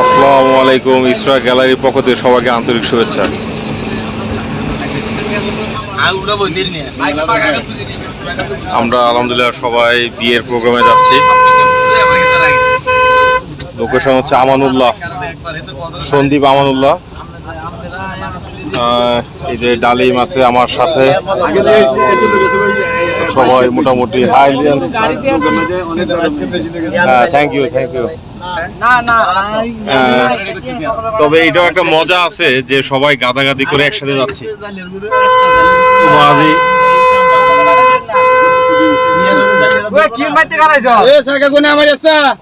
আসসালামু আলাইকুম, ইসরা গ্যালারির পক্ষ থেকে সবাইকে আন্তরিক শুভেচ্ছা। আমরা আলহামদুলিল্লাহ সবাই বিয়ের প্রোগ্রামে যাচ্ছি। লোকেশন হচ্ছে আমানুল্লাহ। সন্দীপ আমানুল্লাহ। এই যে ডালিম আছে আমার সাথে। সবাই মোটামুটি hi thank you thank you তবে এটাও একটা মজা আছে যে সবাই গাদাগাদি করে একসাথে যাচ্ছি। না?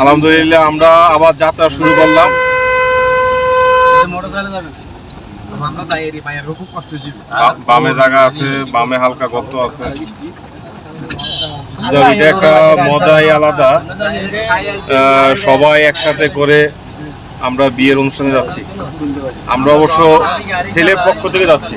আলহামদুলিল্লাহ আমরা আবার যাত্রা শুরু করলাম। বামে জায়গা আছে বামে হালকা গর্ত আছে। যাক, এটা একটা মজাই আলাদা। সবাই একসাথে করে আমরা বিয়ের অনুষ্ঠানে যাচ্ছি। আমরা অবশ্য ছেলের পক্ষ থেকে যাচ্ছি।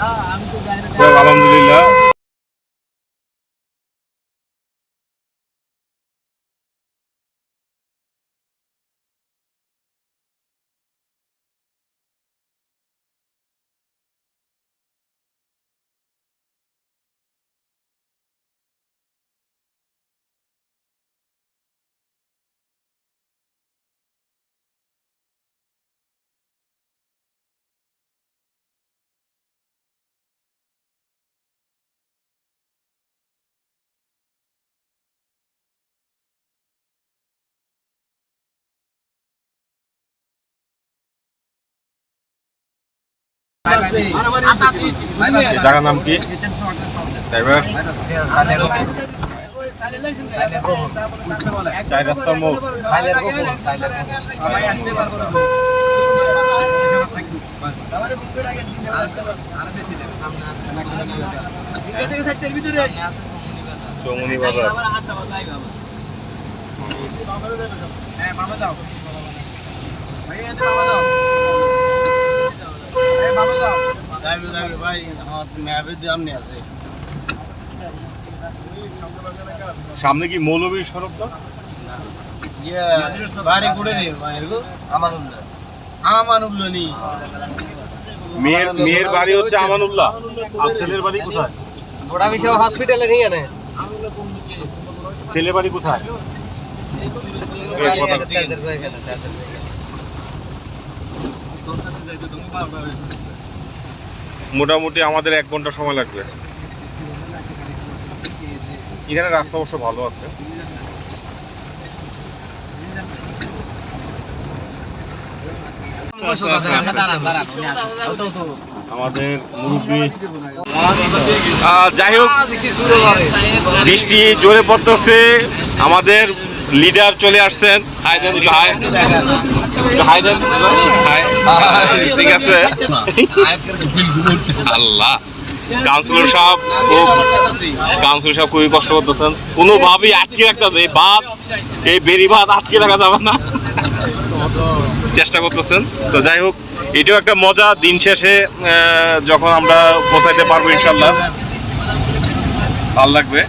আলহামদুলিল্লাহ। জায়গার নাম কি? ড্রাইভার? চার রাস্তার মোড় চৌমনি বাজার সামনে কি মৌলভী সড়কটা মেয়ের মেয়ের বাড়ি হচ্ছে আমানুল্লাহ। আর ছেলের বাড়ি কোথায়? হসপিটালে নিয়ে নে ছেলে বাড়ি কোথায়? কথা- মোটামুটি আমাদের এক ঘণ্টা সময় লাগবে। এখানে রাস্তা অবশ্য ভালো আছে। আমাদের যাই হোক, বৃষ্টি জোরে পড়তেছে। আমাদের লিডার চলে আসছেন আল্লাহ। কাউন্সিলর সাহেব কাউন্সিলর সাহেব খুবই কষ্ট করতেছেন। কোনোভাবেই আটকে রাখতেছে এই বাদ, এই বেরি বাদ আটকে রাখা যাবে না। চেষ্টা করতেছেন। তো যাই হোক, এটাও একটা মজা। দিন শেষে যখন আমরা পৌঁছাইতে পারব ইনশাল্লাহ ভালো লাগবে।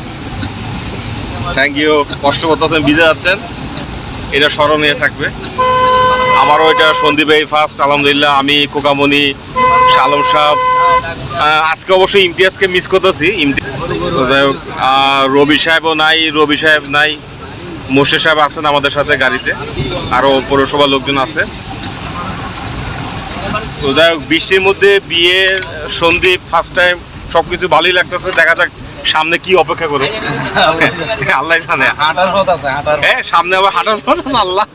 থ্যাংক ইউ কষ্ট করতেছেন ভিজে যাচ্ছেন। এটা স্মরণীয় থাকবে। আমারও এটা সন্দীপ এই ফার্স্ট আলহামদুলিল্লাহ। আমি কোকামণি শালম সাহেব। আহ, আজকে অবশ্যই ইমতিয়াজকে মিস করতেছি। রবি সাহেবও নাই রবি সাহেব নাই। মোর্শে সাহেব আছেন আমাদের সাথে গাড়িতে। আরও পৌরসভার লোকজন আছে। তো যাই হোক বৃষ্টির মধ্যে বিয়ের সন্দীপ ফার্স্ট টাইম সব কিছু ভালোই লাগতেছে। দেখা যাক সামনে কি অপেক্ষা করে আল্লাহ জানে। হাঁটার পথ আছে হ্যাঁ সামনে আবার হাঁটার পথ আছে আল্লাহ।